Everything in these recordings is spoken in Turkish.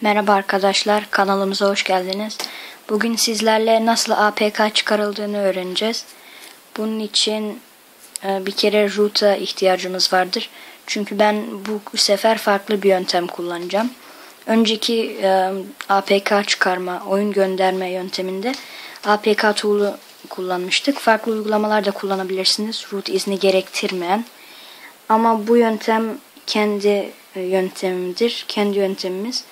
Merhaba arkadaşlar, kanalımıza hoş geldiniz. Bugün sizlerle nasıl APK çıkarıldığını öğreneceğiz. Bunun için e, bir kere root'a ihtiyacımız vardır. Çünkü ben bu sefer farklı bir yöntem kullanacağım. Önceki e, APK çıkarma, oyun gönderme yönteminde APK tool'u kullanmıştık. Farklı uygulamalar da kullanabilirsiniz. Root izni gerektirmeyen. Ama bu yöntem kendi e, yöntemimdir. Kendi yöntemimiz.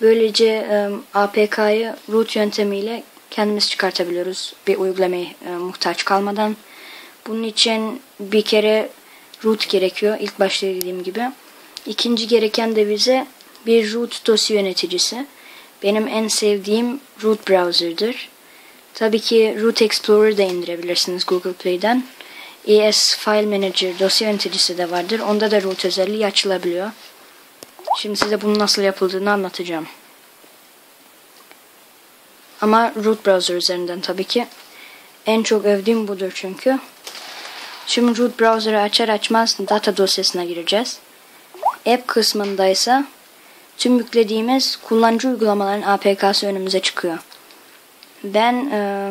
Böylece e, APK'yı root yöntemiyle kendimiz çıkartabiliyoruz. Bir uygulamaya e, muhtaç kalmadan. Bunun için bir kere root gerekiyor. İlk başta dediğim gibi. İkinci gereken de bize bir root dosya yöneticisi. Benim en sevdiğim root browser'dır. Tabii ki Root Explorer da indirebilirsiniz Google Play'den. ES File Manager dosya yöneticisi de vardır. Onda da root özelliği açılabiliyor. Şimdi size bunun nasıl yapıldığını anlatacağım. Ama root browser üzerinden tabii ki. En çok övdüğüm budur çünkü. Şimdi root browser'ı açar açmaz data dosyasına gireceğiz. App kısmındaysa tüm yüklediğimiz kullanıcı uygulamaların APK'sı önümüze çıkıyor. Ben e,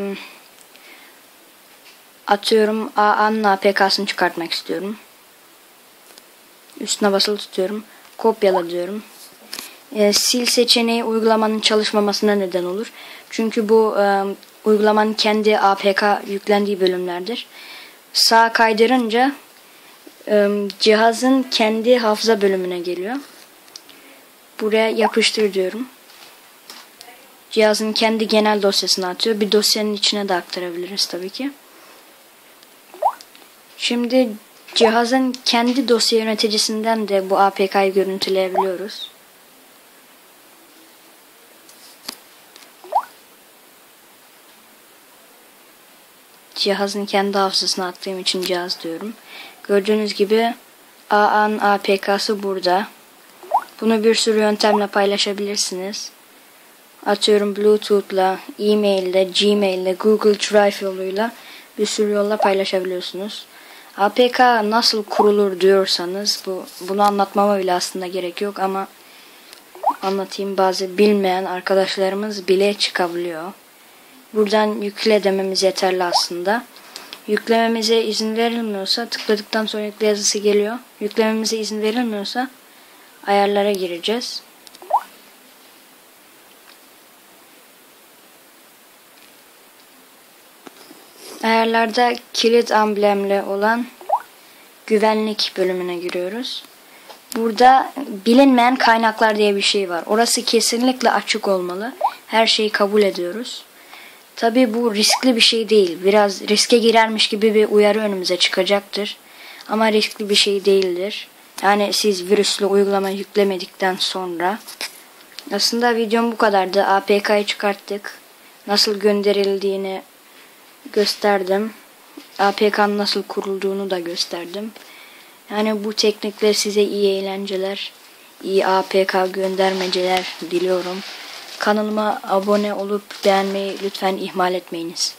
atıyorum AA'nın APK'sını çıkartmak istiyorum. Üstüne basılı tutuyorum. Kopyala diyorum. E, sil seçeneği uygulamanın çalışmamasına neden olur. Çünkü bu e, uygulamanın kendi APK yüklendiği bölümlerdir. Sağ kaydırınca e, cihazın kendi hafıza bölümüne geliyor. Buraya yapıştır diyorum. Cihazın kendi genel dosyasına atıyor. Bir dosyanın içine de aktarabiliriz tabii ki. Şimdi cihazın kendi dosya yöneticisinden de bu APK'yı görüntüleyebiliyoruz. Cihazın kendi hafızasına attığım için cihaz diyorum. Gördüğünüz gibi AA'nın APK'sı burada. Bunu bir sürü yöntemle paylaşabilirsiniz. Atıyorum Bluetooth'la, e-mail'le, Gmail'le, Google Drive yoluyla bir sürü yolla paylaşabiliyorsunuz. APK nasıl kurulur diyorsanız bu bunu anlatmama bile aslında gerek yok ama anlatayım bazı bilmeyen arkadaşlarımız bile çıkabiliyor. Buradan yükle dememiz yeterli aslında. Yüklememize izin verilmiyorsa tıkladıktan sonra yükle yazısı geliyor. Yüklememize izin verilmiyorsa ayarlara gireceğiz. Ayarlarda kilit amblemli olan güvenlik bölümüne giriyoruz. Burada bilinmeyen kaynaklar diye bir şey var. Orası kesinlikle açık olmalı. Her şeyi kabul ediyoruz. Tabi bu riskli bir şey değil. Biraz riske girermiş gibi bir uyarı önümüze çıkacaktır. Ama riskli bir şey değildir. Yani siz virüslü uygulama yüklemedikten sonra. Aslında videom bu kadardı. APK'yı çıkarttık. Nasıl gönderildiğini gösterdim. APK'nın nasıl kurulduğunu da gösterdim. Yani bu teknikle size iyi eğlenceler, iyi APK göndermeceler diliyorum. Kanalıma abone olup beğenmeyi lütfen ihmal etmeyiniz.